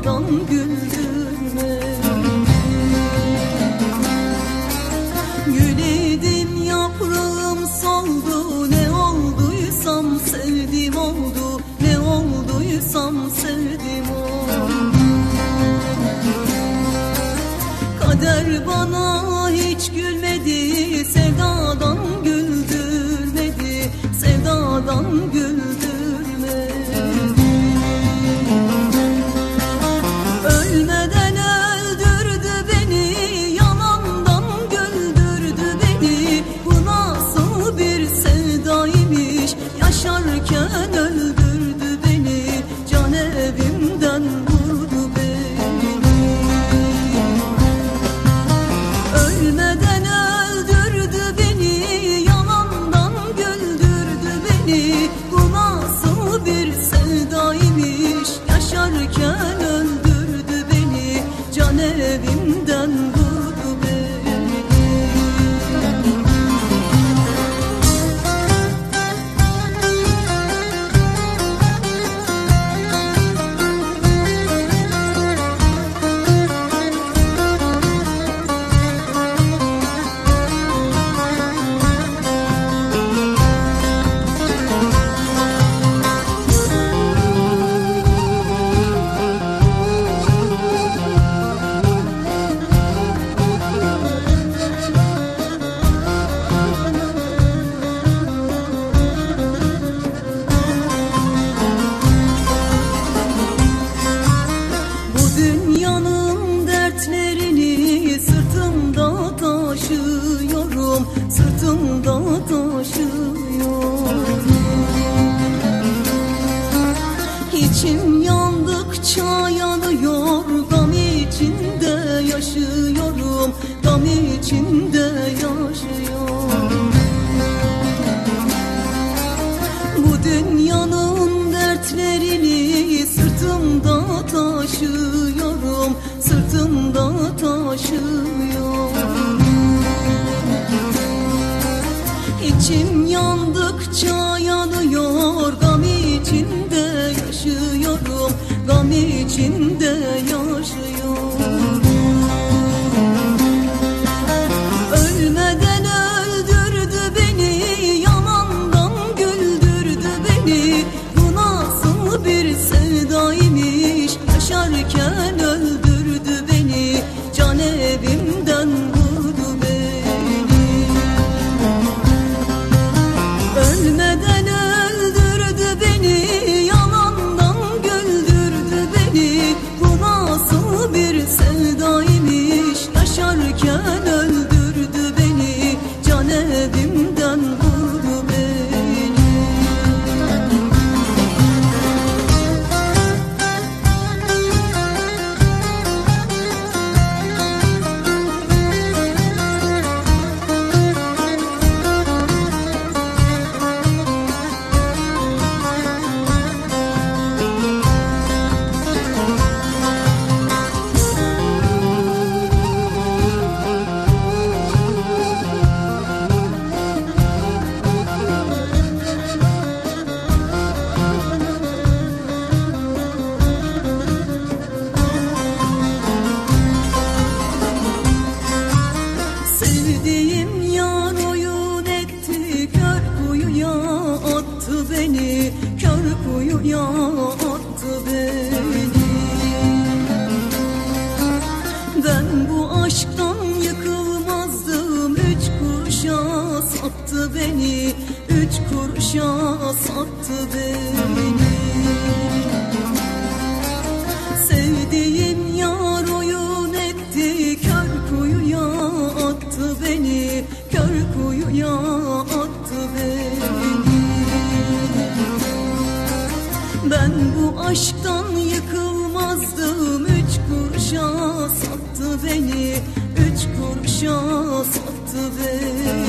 Sevdadan güldürmedi Gül idim yaprağım soldu Ne olduysam sevdim oldu Ne olduysam sevdim oldu. Kader bana sevim. İçinde yaşıyorum bu dünyanın dertlerini sırtımda taşıyorum Sırtımda taşıyorum İçim yandıkça yanıyor Gam içinde yaşıyorum Gam içinde yaşıyorum Kör kuyuya attı beni. Ben bu aşktan yıkılmazdım. Üç kuruşa sattı beni. Üç kuruşa sattı beni. Sevdiğim yar oyun etti. Kör beni. Kör kuyuya Ben bu aşktan yıkılmazdım. Üç kuruşa sattı beni Üç kuruşa sattı beni